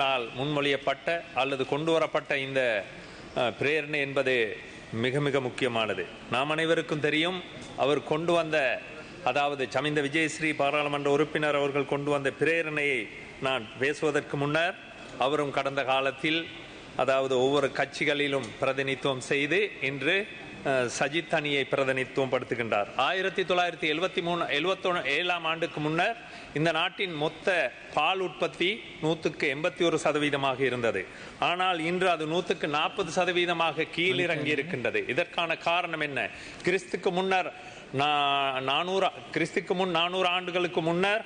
தலைவர்களால் முன்மொழியப்பட்ட அல்லது கொண்டு வரப்பட்ட இந்த பிரேரணை என்பது மிக மிக முக்கியமானது. நாம் அனைவருக்கும் தெரியும் அவர் கொண்டு வந்த அதாவது சமிந்த விஜயஸ்ரீ பாராளுமன்ற உறுப்பினர் அவர்கள் கொண்டு வந்த பிரேரணையை நான் பேசுவதற்கு முன்னர் அவரும் கடந்த காலத்தில் அதாவது ஒவ்வொரு கட்சிகளிலும் பிரதிநிதித்துவம் செய்து இன்று சஜித் அணியை பிரதிநிதித்துவம் படுத்துகின்றார். ஆயிரத்தி தொள்ளாயிரத்தி எழுபத்தி மூணு எழுபத்தொன்று ஏழாம் ஆண்டுக்கு முன்னர் இந்த நாட்டின் மொத்த பால் உற்பத்தி நூற்றுக்கு எண்பத்தி ஒரு சதவீதமாக இருந்தது. ஆனால் இன்று அது நூற்றுக்கு நாற்பது சதவீதமாக கீழிறங்கி இருக்கின்றது இதற்கான காரணம் என்ன? கிறிஸ்துக்கு முன்னர் நா- நானூறு கிறிஸ்துக்கு முன் நானூறு ஆண்டுகளுக்கு முன்னர்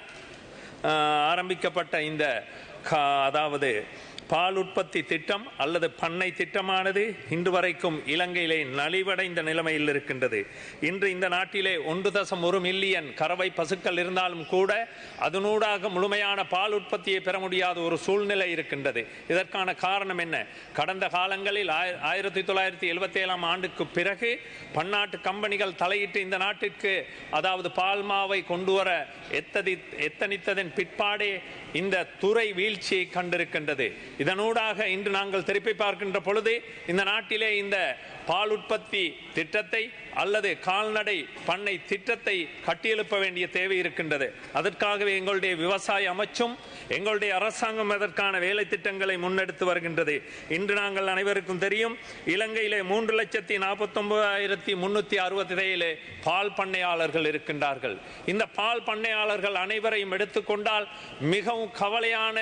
ஆஹ், ஆரம்பிக்கப்பட்ட இந்த கா- அதாவது பால் உற்பத்தி திட்டம் அல்லது பண்ணை திட்டமானது இன்று வரைக்கும் இலங்கையிலே நலிவடைந்த நிலைமையில் இருக்கின்றது. இன்று இந்த நாட்டிலே ஒன்று தசம் ஒரு மில்லியன் கறவை பசுக்கள் இருந்தாலும் கூட அதனூடாக முழுமையான பால் உற்பத்தியை பெற முடியாத ஒரு சூழ்நிலை இருக்கின்றது. இதற்கான காரணம் என்ன? கடந்த காலங்களில் ஆயிரத்தி தொள்ளாயிரத்தி எழுபத்தி ஏழாம் ஆண்டுக்கு பிறகு பன்னாட்டு கம்பெனிகள் தலையிட்டு இந்த நாட்டிற்கு அதாவது பால்மாவை கொண்டு வர எத்ததி எத்தனித்ததன் பிற்பாடே இந்த துறை வீழ்ச்சியை கண்டிருக்கின்றது. இதனூடாக இன்று நாங்கள் திருப்பி பார்க்கின்ற பொழுது இந்த நாட்டிலே இந்த பால் உற்பத்தி திட்டத்தை அல்லது கால்நடை பண்ணை திட்டத்தை கட்டியெழுப்ப வேண்டிய தேவை இருக்கின்றது. அதற்காகவே எங்களுடைய விவசாய அமைச்சும் எங்களுடைய அரசாங்கம் அதற்கான வேலை திட்டங்களை முன்னெடுத்து வருகின்றது. இன்று நாங்கள் அனைவருக்கும் தெரியும் இலங்கையிலே மூன்று லட்சத்தி நாற்பத்தொன்பதாயிரத்தி முன்னூற்றி அறுபத்தி ஏழு பால் பண்ணையாளர்கள் இருக்கின்றார்கள். இந்த பால் பண்ணையாளர்கள் அனைவரையும் எடுத்துக்கொண்டால் மிகவும் கவலையான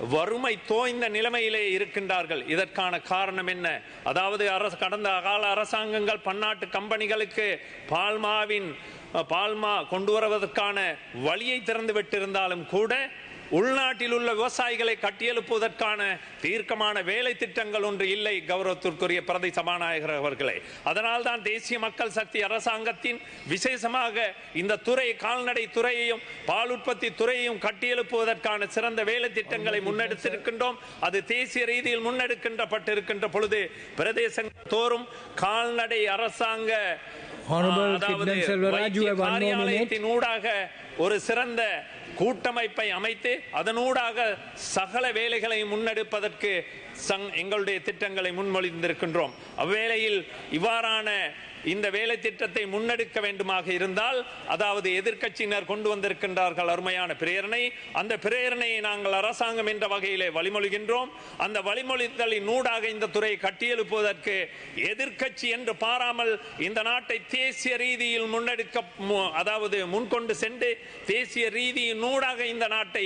வறுமை தோய்ந்த நிலைமையிலே இருக்கின்றார்கள். இதற்கான காரணம் என்ன? அதாவது அரசு கடந்த கால அரசாங்கங்கள் பன்னாட்டு கம்பெனிகளுக்கு பால்மாவின் பால்மா கொண்டு வருவதற்கான வழியை திறந்து விட்டிருந்தாலும் கூட உள்நாட்டில் உள்ள விவசாயிகளை கட்டியெழுப்புவதற்கான தீர்க்கமான வேலை திட்டங்கள் ஒன்று இல்லை கௌரவத்திற்குரிய பிரதி சபாநாயகர் அவர்களே. அதனால்தான் தேசிய மக்கள் சக்தி அரசாங்கத்தின் விசேஷமாக இந்த துறை கால்நடை துறையையும் பால் உற்பத்தி துறையையும் கட்டியெழுப்புவதற்கான சிறந்த வேலை திட்டங்களை முன்னெடுத்திருக்கின்றோம். அது தேசிய ரீதியில் முன்னெடுக்கின்றப்பட்டிருக்கின்ற பொழுது பிரதேசங்கள் தோறும் கால்நடை அரசாங்க காரியாலயத்தின் ஊடாக ஒரு சிறந்த கூட்டமைப்பை அமைத்து அதனூடாக சகல வேலைகளை முன்னெடுப்பதற்கு சங் எங்களுடைய திட்டங்களை முன்மொழிந்திருக்கின்றோம். அவ்வேளையில் இவ்வாறான இந்த வேலை திட்டத்தை முன்னெடுக்க வேண்டுமாக இருந்தால் அதாவது எதிர்க்கட்சியினர் கொண்டு வந்திருக்கின்றார்கள் அருமையான பிரேரணை. அந்த பிரேரணையை நாங்கள் அரசாங்கம் என்ற வகையிலே வழிமொழிகின்றோம். அந்த வழிமொழித்தலின் ஊடாக இந்த துறையை கட்டியெழுப்புவதற்கு எதிர்க்கட்சி என்று பாராமல் இந்த நாட்டை தேசிய ரீதியில் முன்னெடுக்க மு- அதாவது முன்கொண்டு சென்று தேசிய ரீதியின் ஊடாக இந்த நாட்டை